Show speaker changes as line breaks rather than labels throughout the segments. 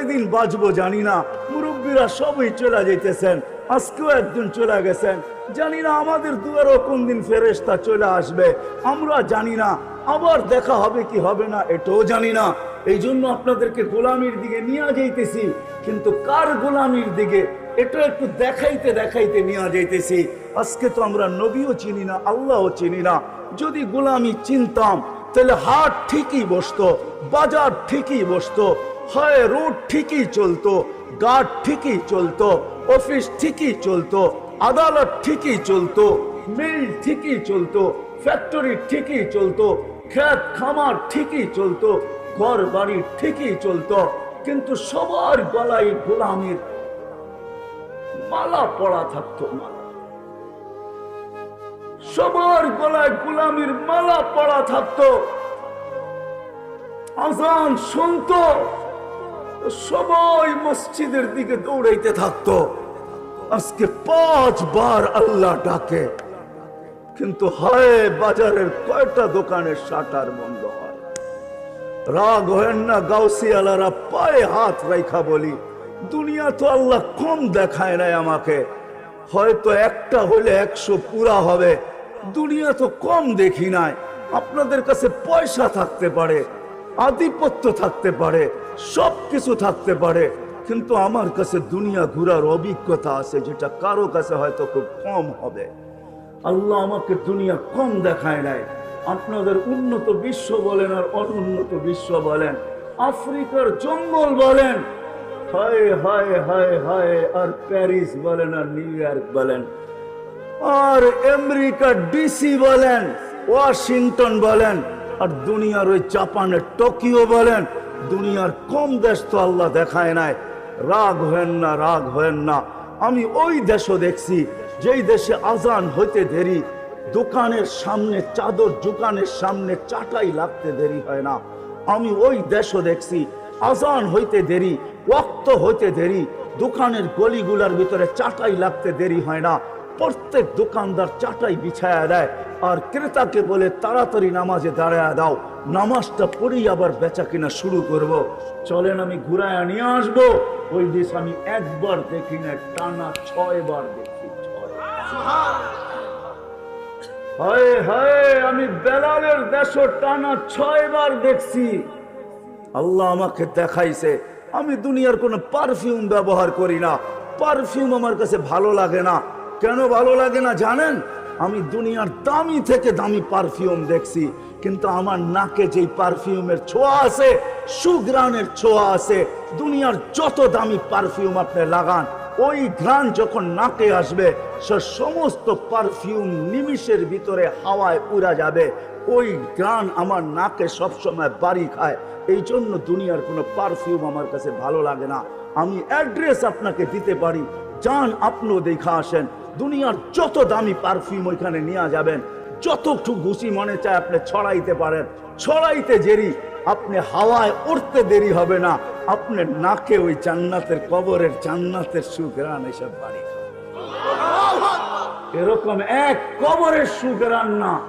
কয়দিন বাঁচবো জানি না। মুরব্বীরা সবই চলে যেতেছেন আজকেও একজন চলে গেছেন। জানি না আমাদের দুয়ারও কোন দিন ফেরেস্তা চলে আসবে। আমরা জানি না, আবার দেখা হবে কি হবে না, এটাও জানি না। এই জন্য আপনাদেরকে গোলামির দিকে নিয়ে যাইতেছি, কিন্তু কার গোলামির দিকে, এটা একটু দেখাইতে দেখাইতে নিয়ে যাইতেছি। আজকে তো আমরা নবীও চিনি না, আল্লাহও চিনি না। যদি গোলামি চিনতাম, তাহলে হাট ঠিকই বসতো, বাজার ঠিকই বসতো। হয় রোড ঠিকই চলতো, গার্ড ঠিকই চলতো, অফিস ঠিকই চলতো, আদালত ঠিকই চলতো, মিল ঠিকই চলতো, ফ্যাক্টরি ঠিকই চলতো, ক্ষেত খামার ঠিকই চলতো ঘর বাড়ি ঠিকই চলতো, কিন্তু সবার গলায় গোলামির মালা পড়া থাকতো মালা। সবার গলায় গোলামির মালা পড়া থাকতো। আজান শুনতো। সবাই মসজিদের দিকে দৌড়াইতে থাকতো। আজকে পাঁচবার আল্লাহ ডাকে। কিন্তু হয়, বাজারের কয়টা দোকানের শাটার বন্ধ রাগ হেন না, গাউসিয়ালারা পায়ে হাত রেখা বলি, দুনিয়া তো আল্লাহ কম দেখায় নাই আমাকে। হয়তো একটা হলে একশো পুরা হবে। দুনিয়া তো কম দেখি নাই। আপনাদের কাছে পয়সা থাকতে পারে। আধিপত্য থাকতে পারে সব কিছু থাকতে পারে, কিন্তু আমার কাছে দুনিয়া ঘুরার অভিজ্ঞতা আছে যেটা কারও কাছে হয়তো খুব কম হবে। আল্লাহ আমাকে দুনিয়া কম দেখায় নাই। আপনাদের উন্নত বিশ্ব বলেন আর অনুন্নত বিশ্ব বলেন। আফ্রিকার জঙ্গল বলেন। হায় হায় হায় হায়, আর প্যারিস বলেন আর নিউ ইয়র্ক বলেন। আর আমেরিকা ডিসি বলেন, ওয়াশিংটন বলেন। আর দুনিয়ার ওই জাপানের টোকিও বলেন, দুনিয়ার কম দেশ তো আল্লাহ দেখায় নাই। রাগ হেন না, রাগ হেন না। আমি ওই দেশও দেখছি, যেই দেশে আজান হইতে দেরি, দোকানের সামনে, চাদর দোকানের সামনে চাটাই লাগতে দেরি হয় না। আমি ওই দেশও দেখছি, আজান হইতে দেরি ওক্ত হইতে দেরি, দোকানের গলিগুলার ভিতরে চাটাই লাগতে দেরি হয় না। প্রত্যেক দোকানদার চাটাই বিছায়া দেয় আর ক্রেতাকে বলে, তাড়াতাড়ি নামাজে দাঁড়ায় দাও, নামাজটা পড়েই আবার বেচা কিনা শুরু করব। চলেন আমি ঘুরায় নিয়ে আসব। ওই দেশ আমি একবার দেখি না, টানা ছয় বার দেখি আমি বেলালের দেশ টানা ছয় বার দেখছি। আল্লাহ আমাকে দেখাইছে, আমি দুনিয়ার কোনো পারফিউম ব্যবহার করি না। পারফিউম আমার কাছে ভালো লাগে না। কেন ভালো লাগে না জানেন? আমি দুনিয়ার দামি থেকে দামি পারফিউম দেখছি, কিন্তু আমার নাকে যেই পারফিউমের ছোঁয়া আছে সুগ্রানের ছোঁয়া আছে, দুনিয়ার যত দামি পারফিউম আপনি লাগান, ওই ঘ্রাণ যখন নাকে আসবে, সে সমস্ত পারফিউম নিমিষের ভিতরে হাওয়ায় উড়া যাবে। ওই ঘ্রাণ আমার নাকে সবসময় বাড়ি খায়। এই জন্য দুনিয়ার কোনো পারফিউম আমার কাছে ভালো লাগে না। আমি অ্যাড্রেস আপনাকে দিতে পারি। যান আপনিও দেখা আসেন। দুনিয়ার যত দামি পারফিউম ওইখানে নিয়ে যাবেন, যতটুকু ঘুষি মনে চায় আপনি ছড়াইতে পারেন। ছড়াইতে জেরি আপনি হাওয়ায় উঠতে দেরি হবে না। আপনার নাকে ওই জান্নাতের কবরের জান্নাতের সুগ্রান এসব বাড়ি। এরকম এক কবরের সুগ্রান না।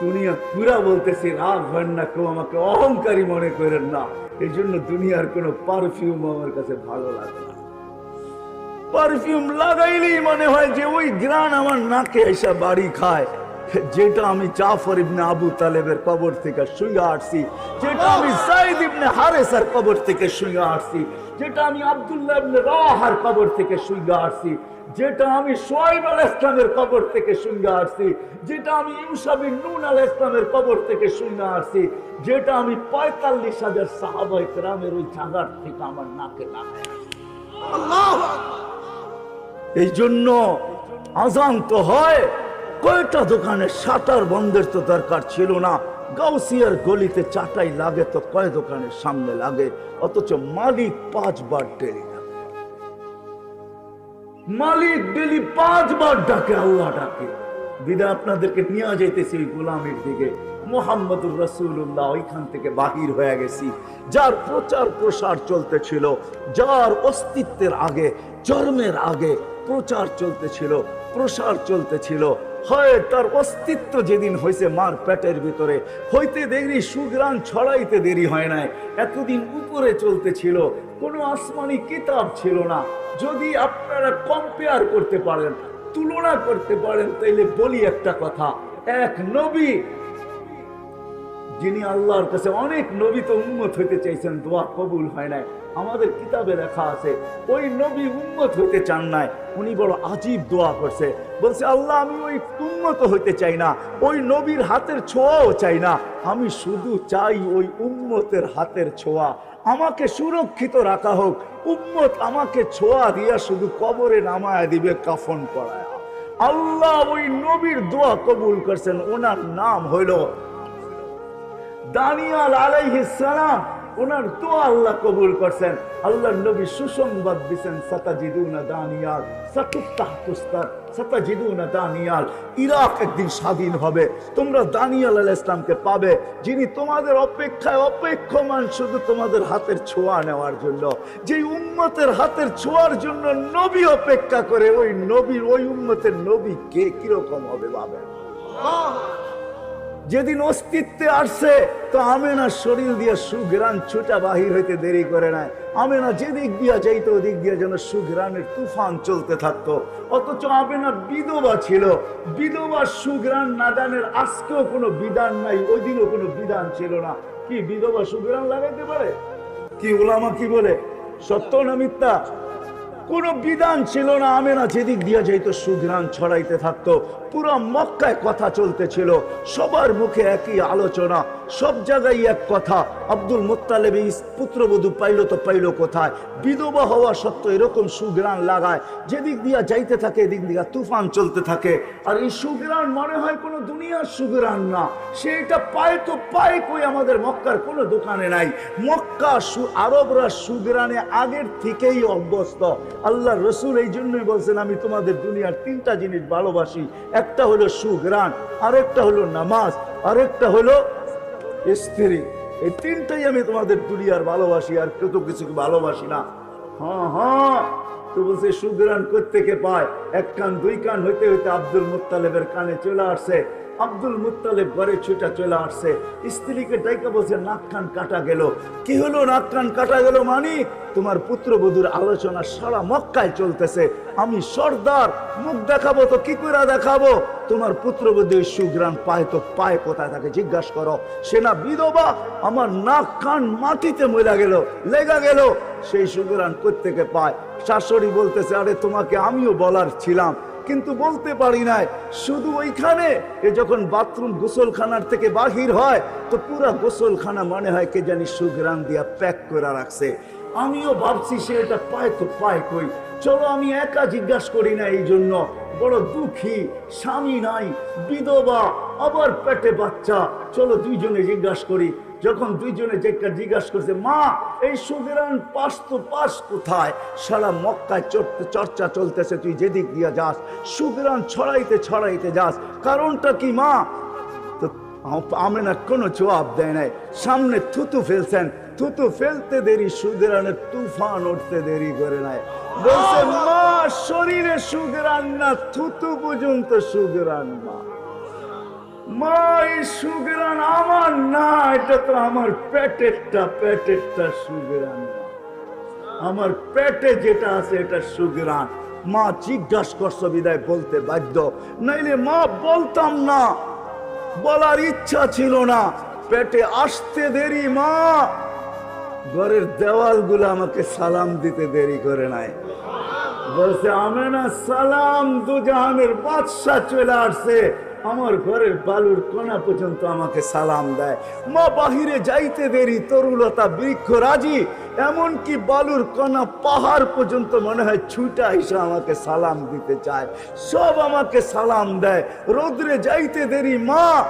দুনিয়া পুরা বলতেছি, রাগ হয় না কেউ আমাকে অহংকারী মনে করেন না। এই জন্য দুনিয়ার কোনো পারফিউম আমার কাছে ভালো লাগে না। পারফিউম লাগাইলেই মনে হয় যে ওই গ্রান আমার নাকে এসে বাড়ি খায়। যেটা আমি জাফর ইবনে আবু তালেবের কবর থেকে শুয়ে আসছি, যেটা আমি সাইদ ইবনে হারেসার কবর থেকে শুয়ে আসছি, যেটা আমি আব্দুল্লাহ ইবনে রাহার কবর থেকে শুয়ে আসছি, যেটা আমি সোয়াইব আল ইসলামের কবর থেকে শুনে আসছি, যেটা আমি ইউসাবিন নুন আল ইসলামের কবর থেকে শুনে আসছি, যেটা আমি পঁয়তাল্লিশ হাজার সাহাবাই গ্রামের ওই জায়গার থেকে আমার নাকে লাগাই এই জন্য আজান তো হয়। কয়টা দোকানে শাটার বন্ধের তো দরকার ছিল না। গাউসিয়ার গলিতে চাটাই লাগে তো কয় দোকানের সামনে লাগে। অথচ মালিক পাঁচবার ডাকে। মালিক ডেলি পাঁচবার ডাকে, আল্লাহ ডাকে। বিদা আপনাদেরকে নিয়ে যাইতেছি ওই গোলামের দিকে। মোহাম্মদুর রসুল্লাহ ওইখান থেকে বাহির হয়ে গেছি। যার প্রচার প্রসার চলতেছিল, যার অস্তিত্বের আগে, চর্মের আগে প্রচার চলতেছিল, প্রসার চলতেছিল। হয় তার অস্তিত্ব যেদিন হয়েছে মার পেটের ভিতরে, হইতে দেরি সুগ্রাণ ছড়াইতে দেরি হয় নাই। এতদিন উপরে চলতেছিল, কোনো আসমানি কিতাব ছিল না। যদি আপনারা কম্পেয়ার করতে পারেন, তুলনা করতে পারেন, তাইলে বলি একটা কথা। এক নবী যিনি আল্লাহর কাছে অনেক নবী তো উন্মত হইতে চাইছেন, দোয়া কবুল হয় নাই। আমাদের কিতাবে লেখা আছে, ওই নবী উন্মত হইতে চান নাই, উনি বড় আজীব দোয়া করছে। বলছে, আল্লাহ, আমি ওই উন্নত হইতে চাই না, ওই নবীর হাতের ছোঁয়াও চাই না, আমি শুধু চাই ওই উন্মতের হাতের ছোঁয়া। আমাকে সুরক্ষিত রাখা হোক, উম্মত আমাকে ছোঁয়া দিয়া শুধু কবরে নামায় দিবে, কাফন পড়ায় আল্লাহ ওই নবীর দোয়া কবুল করছেন, ওনার নাম হইল দানিয়াল আলাইহিস সালাম, ওনার আল্লাহ কবুল করছেন। নবী সুসংবাদ দিছেন, সাতাজিদুনা দানিয়াল সাতাজিদুনা দানিয়াল, ইরাক একদিন স্বাধীন হবে। তোমরা দানিয়াল আলাইহিস ইসলামকে পাবে, যিনি তোমাদের অপেক্ষায় অপেক্ষমান শুধু তোমাদের হাতের ছোঁয়া নেওয়ার জন্য। যে উম্মতের হাতের ছোঁয়ার জন্য নবী অপেক্ষা করে, ওই নবীর ওই উম্মতের নবী কে কীরকম হবে ভাবে যেদিন অস্তিত্বে আসছে, তো আমেনা শরীর দিয়ে সুগ্রান ছুটা বাহির হইতে দেরি করে নাই। আমেনা যেদিক দিয়া যাইতো, ওদিক দিয়া যেন সুগ্রানের তুফান চলতে থাকতো। অথচ আমেনা বিধবা ছিল। বিধবা সুগ্রান নাদানের আজকেও কোনো বিধান নাই ওই দিনও কোনো বিধান ছিল না। কি বিধবা সুগ্রান লাগাইতে পারে? কি ওলামা কি বলে? সত্য না মিথ্যা? কোনো বিধান ছিল না। আমেনা যেদিক দিয়া যাইতো, সুঘ্রাণ ছড়াইতে থাকতো। পুরো মক্কায় কথা চলতেছিল। সবার মুখে একই আলোচনা। সব জায়গায় এক কথা, আব্দুল মোত্তালেব পুত্রবধূ পাইলো তো পাইলো কোথায়? বিধবা হওয়া সত্ত্বেও এরকম সুঘ্রাণ লাগায়, যেদিক দিয়া যাইতে থাকে এদিক দিয়া তুফান চলতে থাকে। আর এই সুঘ্রাণ মনে হয় কোনো দুনিয়ার সুঘ্রাণ না। সেটা পায় তো পায় কই আমাদের মক্কার কোনো দোকানে নাই। মক্কা আরবরা সুঘ্রাণে আগের থেকেই অভ্যস্ত। আল্লাহ রসুল এই জন্যই বলছেন, আমি তোমাদের দুনিয়ার তিনটা জিনিস ভালোবাসি। একটা হলো সুঘ্রাণ, আরেকটা হলো নামাজ, আরেকটা হলো স্ত্রী। এই তিনটাই আমি তোমাদের দুনিয়ার ভালোবাসি, আর কত কিছু ভালোবাসি না। হ্যাঁ হ্যাঁ। তো বলছে সুগ্রান কে পায়। এক কান, দুই কান হইতে হইতে আব্দুল মুত্তালেবের কানে চলে আসছে। আব্দুল মুত্তালেব ঘরে ছুটা চলে আসছে। স্ত্রীকে ডাইকা বলছে, নাক কান কাটা গেল। কি হলো? নাক কান কাটা গেল মানি? তোমার পুত্রবধূর আলোচনা সারা মক্কায় চলতেছে। আমি সর্দার, মুখ দেখাবো তো কি করে দেখাবো? তোমার পুত্রবধূ ওই সুগ্রান পায় তো পায় কোথায় তাকে জিজ্ঞাসা করো। সে না বিধবা আমার নাক কান মাটিতে মরা গেল, লেগা গেল। সেই সুগ্রান কোত্থেকে পায়? শাশুড়ি বলতেছে, আরে তোমাকে আমিও বলার ছিলাম। কিন্তু বলতে পারি নাই, শুধু ওইখানে। এ যখন বাথরুম গোসলখানার থেকে বাহির হয়, তো পুরা গোসলখানা মনে হয় কে জানি সুগ্রাম দিয়া প্যাক করে রাখছে। আমিও ভাবছি সে এটা পায় তো পায় কই। চলো আমি একা জিজ্ঞাসা করি না এই জন্য। বড় দুঃখী, স্বামী নাই, বিধবা, আবার পেটে বাচ্চা। চলো দুইজনে জিজ্ঞাসা করি যখন দুইজনে যেটা জিজ্ঞাসা করছে, মা, এই সুগেরান পাস তো পাস কোথায়? সারা মক্কায় চড়তে চর্চা চলতেছে, তুই যেদিক দিয়া যাস সুগেরান ছড়াইতে ছড়াইতে যাস, কারণটা কি, মা? তো আমেনা কোনো জবাব দেয় নাই। সামনে থুতু ফেলছেন। থুতু ফেলতে দেরি সুগেরানের তুফান উঠতে দেরি করে নাই। বলছে, মা, শরীরে সুগেরান না, থুতু পর্যন্ত সুগেরান না। মা এই সুগেরান, আমার না, এটা তো আমার পেটেরটা পেটেরটা সুগেরান আমার পেটে যেটা আছে, এটা সুগরান। মা জিজ্ঞাসা করছ, বিদায় বলতে বাধ্য। নাইলে মা বলতাম না, বলার ইচ্ছা ছিল না। পেটে আসতে দেরি, মা। ঘরের দেওয়ালগুলো আমাকে সালাম দিতে দেরি করে নাই। বলছে, আমেনা সালাম, দুজাহানের বাদশাহ চলে আসছে। আমার ঘরের বালুর কোনা পর্যন্ত আমাকে সালাম দেয়। মা বাহিরে যাইতে দেরি, তরুলতা বৃক্ষ রাজি, এমনকি বালুর কণা পাহাড় পর্যন্ত মনে হয় ছুটা এসে আমাকে সালাম দিতে চায়। সব আমাকে সালাম দেয়। রোদ্রে যাইতে দেরি, মা।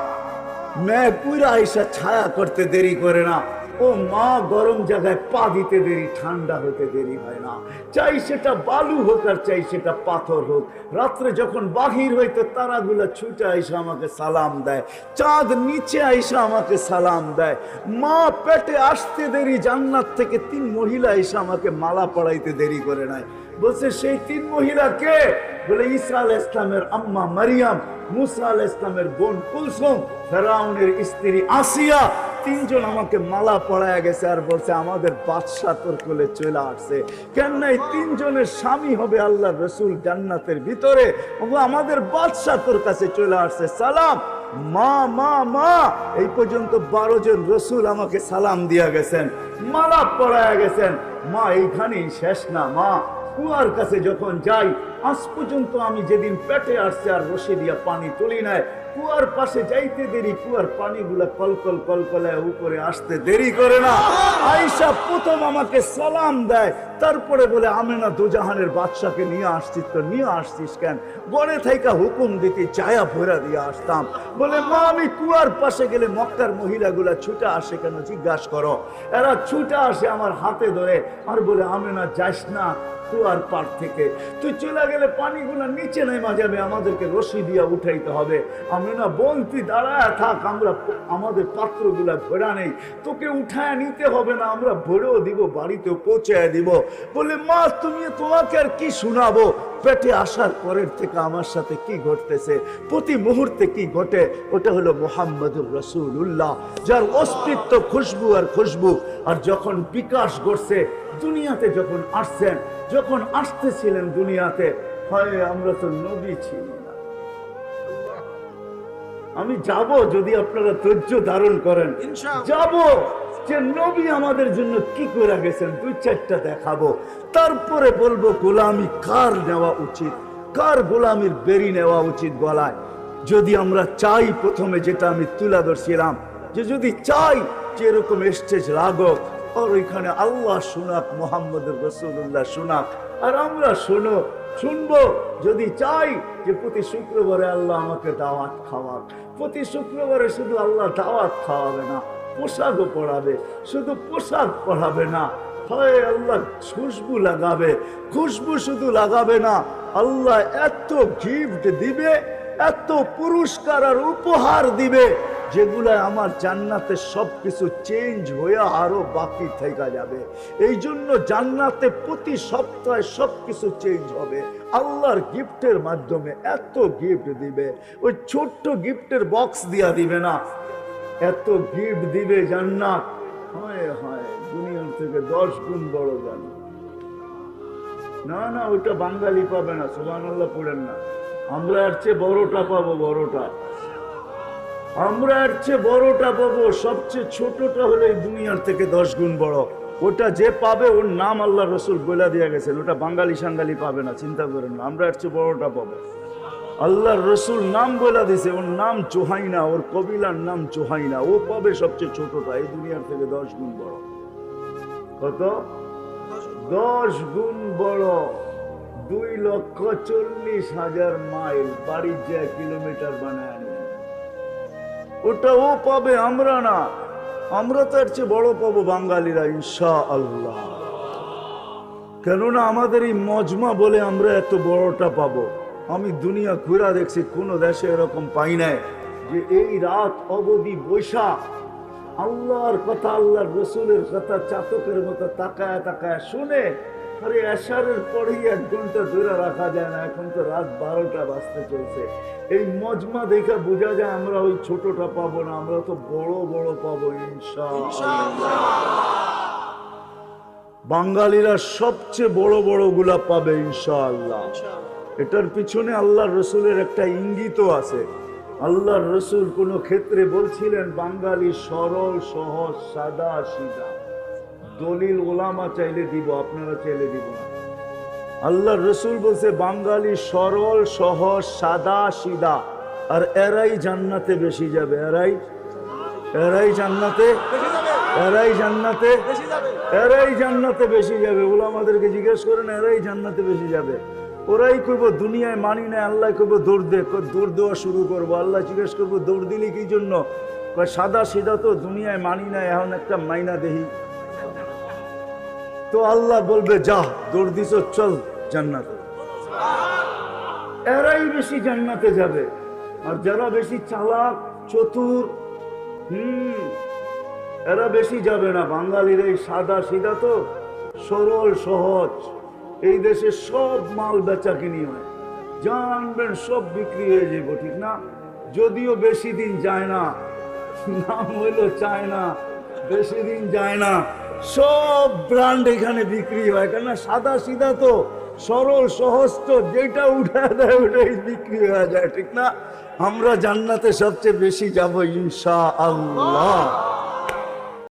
মেয়ে পুরা এসে ছায়া করতে দেরি করে না। ও মা, গরম জায়গায় পা দিতে দেরি, ঠান্ডা হতে দেরি হয় না। চাই সেটা বালু হোক আর চাই সেটা পাথর হোক। রাত্রে যখন বাহির হইতো তারাগুলা ছুটে আইসা আমাকে সালাম দেয়। চাঁদ নিচে আইসা আমাকে সালাম দেয়। মা, পেটে আসতে দেরি, জান্নাত থেকে তিন মহিলা এসে আমাকে মালা পড়াইতে দেরি করে নাই। বলছে, সেই তিন মহিলা কে? বলে, ঈসা আল ইসলামের আম্মা মারিয়াম, মুসা আল ইসলামের বোন কুলসুম, ফেরাউনের স্ত্রী আসিয়া তিনজন আমাকে মালা পড়ায় গেছে আর বলছে, আমাদের বাদশাহ তোর কোলে চলে আসছে। কেন এই তিনজনের স্বামী হবে আল্লাহ রসুল জান্নাতের ভিতরে। আমাদের বাদশাহ তোর কাছে চলে আসছে। সালাম। মা মা মা। এই পর্যন্ত বারো জন রসুল আমাকে সালাম দিয়া গেছেন, মালা পড়ায় গেছেন। মা, এইখানেই শেষ না, মা। কুয়ার কাছে যখন যাই, আজ পর্যন্ত আমি যেদিন পেটে আসছে আর রসে দিয়া পানি তুলি নাই কুয়ার পাশে যাইতে দেরি, কুয়ার পানিগুলা কলকল কলকলায় উপরে আসতে দেরি করে না। আইসা প্রথম আমাকে সালাম দেয়, তারপরে বলে, আমেনা দুজাহানের বাদশাকে নিয়ে আসছিস তো, নিয়ে আসছিস কেন? গড়ে থাইকা হুকুম দিতে চায়া ভরা দিয়ে আসতাম। বলে, মা, আমি কুয়ার পাশে গেলে মক্কার মহিলাগুলা ছুটে আসে কেন? জিজ্ঞাসা করো। এরা ছুটে আসে আমার হাতে ধরে, আর বলে, আমেনা, যাস না কুয়ার পার থেকে। তুই চলে গেলে পানিগুলো নিচে নেমা যাবে, আমাদেরকে রশি দিয়ে উঠাইতে হবে। আমি না বল দাঁড়ায় থাক, আমরা আমাদের পাত্রগুলা ভরা নেই। তোকে উঠায় নিতে হবে না, আমরা ভরেও দিব, বাড়িতেও পৌঁছায় দিব। বলে, মা, তুমি তোমাকে আর কি শোনাবো? পেটে আসার পরের থেকে আমার সাথে কি ঘটতেছে? প্রতি মুহূর্তে কি ঘটে? ওটা হলো মোহাম্মদুর রসুল্লাহ যার অস্তিত্ব খুশবু আর খুশবু। আর যখন বিকাশ ঘটছে, দুনিয়াতে যখন আসছেন, যখন আসতেছিলেন দুনিয়াতে, হয় আমরা তো নবী ছিলি না আমি যাব যদি আপনারা ধৈর্য ধারণ করেন। যাব যে নবী আমাদের জন্য কি করে গেছেন? দুই চারটা দেখাবো। তারপরে বলব গোলামি কার নেওয়া উচিত? কার গোলামির বেরি নেওয়া উচিত গলায়? যদি আমরা চাই প্রথমে যেটা আমি তুলে ধরছিলাম যে যদি চাই যে এরকম স্টেজ লাগো আর ওইখানে আল্লাহ শোনাক মোহাম্মদ রসুল্লাহ শোনাক আর আমরা শোনো শুনব, যদি চাই যে প্রতি শুক্রবারে আল্লাহ আমাকে দাওয়াত খাওয়াক, প্রতি শুক্রবারে শুধু আল্লাহ দাওয়াত খাওয়াবে না, পোশাকও পড়াবে শুধু পোশাক পড়াবে না, হয় আল্লাহ, খুশবু লাগাবে, খুশবু শুধু লাগাবে না, আল্লাহ এত গিফট দিবে, এত পুরস্কার আর উপহার দিবে যেগুলো আমার জান্নাতে সব কিছু চেঞ্জ হয়ে আরও বাকি থেকে যাবে। এই জন্য জান্নাতে প্রতি সপ্তাহে সব কিছু চেঞ্জ হবে। আল্লাহর গিফটের মাধ্যমে এত গিফট দিবে। ওই ছোট্ট গিফটের বক্স দিয়া দিবে না। এত গিফট দিবে জান্নাত। হয় হয়, দুনিয়ার থেকে দশ গুণ বড় জান্নাত। না না, ওইটা বাঙালি পাবে না। সুবান আল্লাহ পড়েন না। আমরা আর চেয়ে বড়টা পাবো, বড়টা। আমরা এর চেয়ে বড়টা পাবো, সবচেয়ে ছোটটা হলে দুনিয়ার থেকে দশ গুণ বড়। ওটা যে পাবে, ওর নাম আল্লাহ রসুল বলে দিয়ে গেছেন। ওটা বাঙালি সাঙ্গালি পাবে না, চিন্তা করেন না আমরা এর চেয়ে বড়টা পাবো। আল্লাহর রসুল নাম বলে দিছে, ওর নাম চোহাইনা, ওর কবিলার নাম চোহাইনা। ও পাবে সবচেয়ে ছোটটা, এই দুনিয়ার থেকে দশ গুণ বড়। কত? দশ গুণ বড়। দুই লক্ষ চল্লিশ হাজার মাইল, বাড়ির যা কিলোমিটার বানায়। ওটা ও পাবে আমরা না। আমরা তো এর চেয়ে বড় পাবো বাঙালিরা ইনশা আল্লাহ কেননা আমাদের এই মজমা বলে আমরা এত বড়টা পাবো। আমি দুনিয়া ঘুরা দেখছি, কোনো দেশে এরকম পাই নাই যে এই রাত অবধি বৈশাখ আল্লাহর কথা, আল্লাহর রসুলের কথা, চাতকের মতো তাকায় তাকায় শুনে আরে এক ঘণ্টা ধরে রাখা যায় না। এখন তো রাত বারোটা বাজতে চলছে। এই মজমা বোঝা যায় আমরা ওই ছোটটা পাবো না, আমরা তো বড় বড় পাবো বাঙালিরা সবচেয়ে বড় বড়গুলা পাবে, ইনশাআল্লাহ। এটার পিছনে আল্লাহর রসুলের একটা ইঙ্গিতও আছে। আল্লাহ রসুল কোনো ক্ষেত্রে বলছিলেন, বাঙালি সরল, সহজ, সাদা, সিধা। দলিল ওলামা চাইলে দিব আপনারা চাইলে দিব না। আল্লাহর রসুল বলছে বাঙালি সরল সহজ সাদা সিদা আর এরাই জান্নাতে বেশি যাবে। এরাই এরাই জান্নাতে এরাই জান্নাতে এরাই জান্নাতে বেশি যাবে। ওলা আমাদেরকে জিজ্ঞেস করেন এরাই জান্নাতে বেশি যাবে। ওরাই করব দুনিয়ায় মানি না আল্লাহ করব দৌড় দে দৌড় দেওয়া শুরু করব। আল্লাহ জিজ্ঞেস করব দৌড় দিলি কি জন্য সাদা সিদা তো দুনিয়ায় মানি না এখন একটা মাইনা দেহি তো আল্লাহ বলবে, যা, দৌড় দিছ, চল জান্নাতে। এরাই বেশি জান্নাতে যাবে। আর যারা বেশি চালাক, চতুর, হুম, এরা বেশি যাবে না। বাঙালির এই সাদা সিধা তো সরল, সহজ। এই দেশে সব মাল বেচা কিনি হয়। জানবেন সব বিক্রি হয়ে যাব, ঠিক না? যদিও বেশি দিন যায় না, নাম হইল চায়না, বেশি দিন যায় না। সব ব্রান্ড এখানে বিক্রি হয়, কেননা সাদা সিধা তো সরল সহজ যেটা উঠা দেয় ওটাই বিক্রি হয়ে যায়, ঠিক না? আমরা জান্নাতে সবচেয়ে বেশি যাব ইনশা আল্লাহ